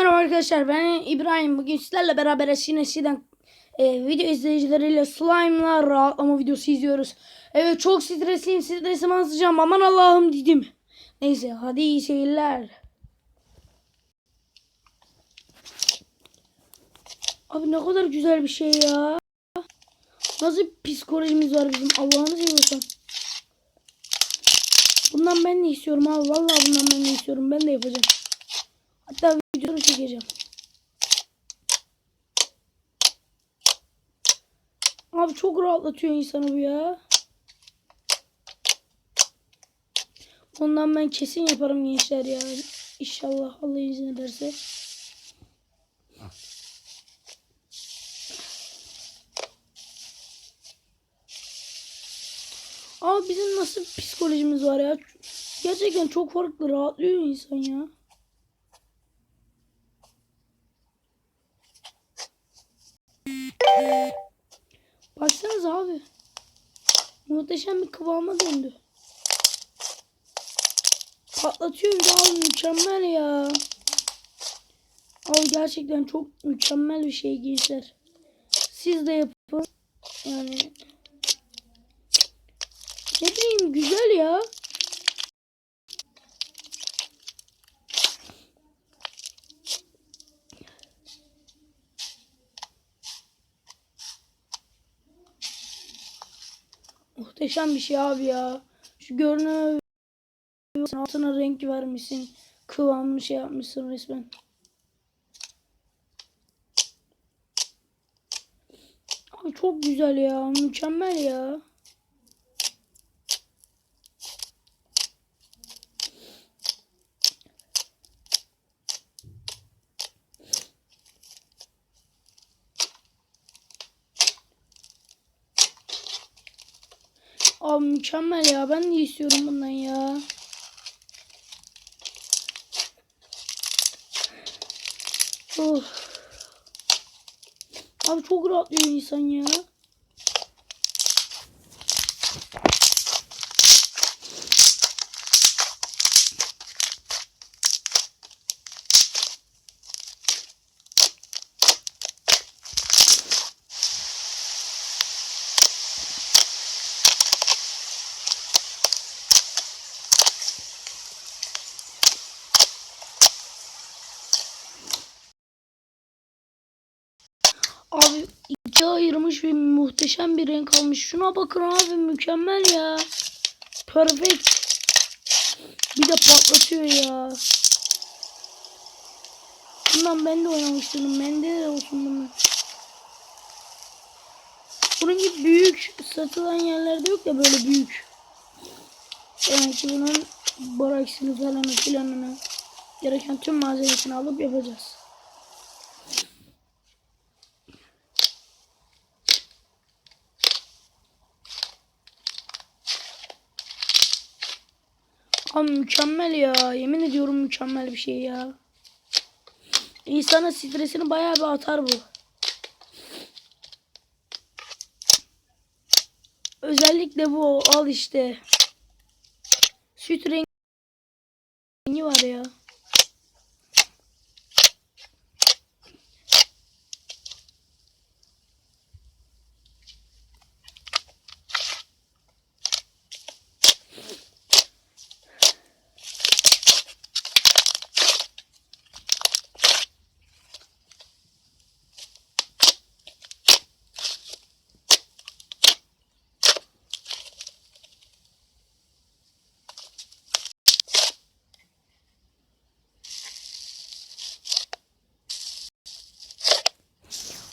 Merhaba arkadaşlar ben İbrahim. Bugün sizlerle beraber Eski Neşi'den e, video izleyicileriyle slime'la rahatlama videosu izliyoruz. Evet çok stresliyim stresimi atacağım aman Allah'ım dedim. Neyse hadi iyi seyirler. Abi ne kadar güzel bir şey ya. Nasıl psikolojimiz var bizim Allah'ını seviyorsan. Bundan ben de istiyorum abi. Vallahi bundan ben de istiyorum. Ben de yapacağım. Videoları çekeceğim. Abi çok rahatlatıyor insanı bu ya. Ondan ben kesin yaparım gençler ya. İnşallah Allah izin ederse. Abi bizim nasıl psikolojimiz var ya. Gerçekten çok farklı rahatlıyor insan ya. Baksanıza abi. Muhteşem bir kıvama döndü. Patlatıyor bir de abi mükemmel ya. Abi gerçekten çok mükemmel bir şey gençler. Siz de yapın. Yani ne bileyim güzel ya. Muhteşem bir şey abi ya. Şu görünümü altına renk vermişsin. Kıvamlı şey yapmışsın resmen. Abi çok güzel ya. Mükemmel ya. Abi mükemmel ya. Ben de istiyorum bundan ya. Oh. Abi çok rahatlıyor insan ya. Abi ikiye ayırmış ve muhteşem bir renk almış. Şuna bakın abi mükemmel ya. Perfect. Bir de patlatıyor ya. Bundan ben de oynamıştım. Bende de olsun bundan. Bunun gibi büyük satılan yerlerde yok ya böyle büyük. Yani ki bunun boraksini falan filanını gereken tüm malzemesini alıp yapacağız. Abi mükemmel ya. Yemin ediyorum mükemmel bir şey ya. İnsanın stresini bayağı bir atar bu. Özellikle bu al işte. Süt rengi var ya.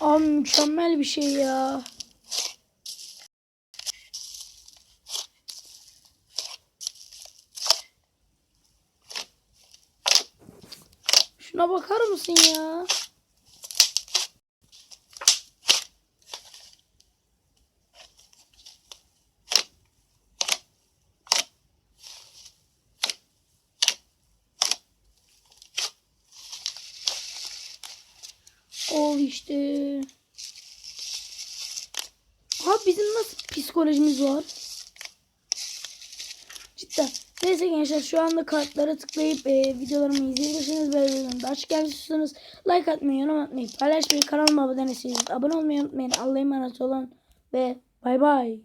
Abi mükemmel bir şey ya. Şuna bakar mısın ya? Ol işte. Abi bizim nasıl psikolojimiz var? Cidden. Neyse gençler şu anda kartlara tıklayıp e, videolarımı izleyebilirsiniz. Böyle videolarımı da açık gelmişsiniz. Like atmayı, yorum atmayı, paylaşmayı, kanalıma abone değilseniz abone olmayı unutmayın. Allah'a emanet olun ve bay bay.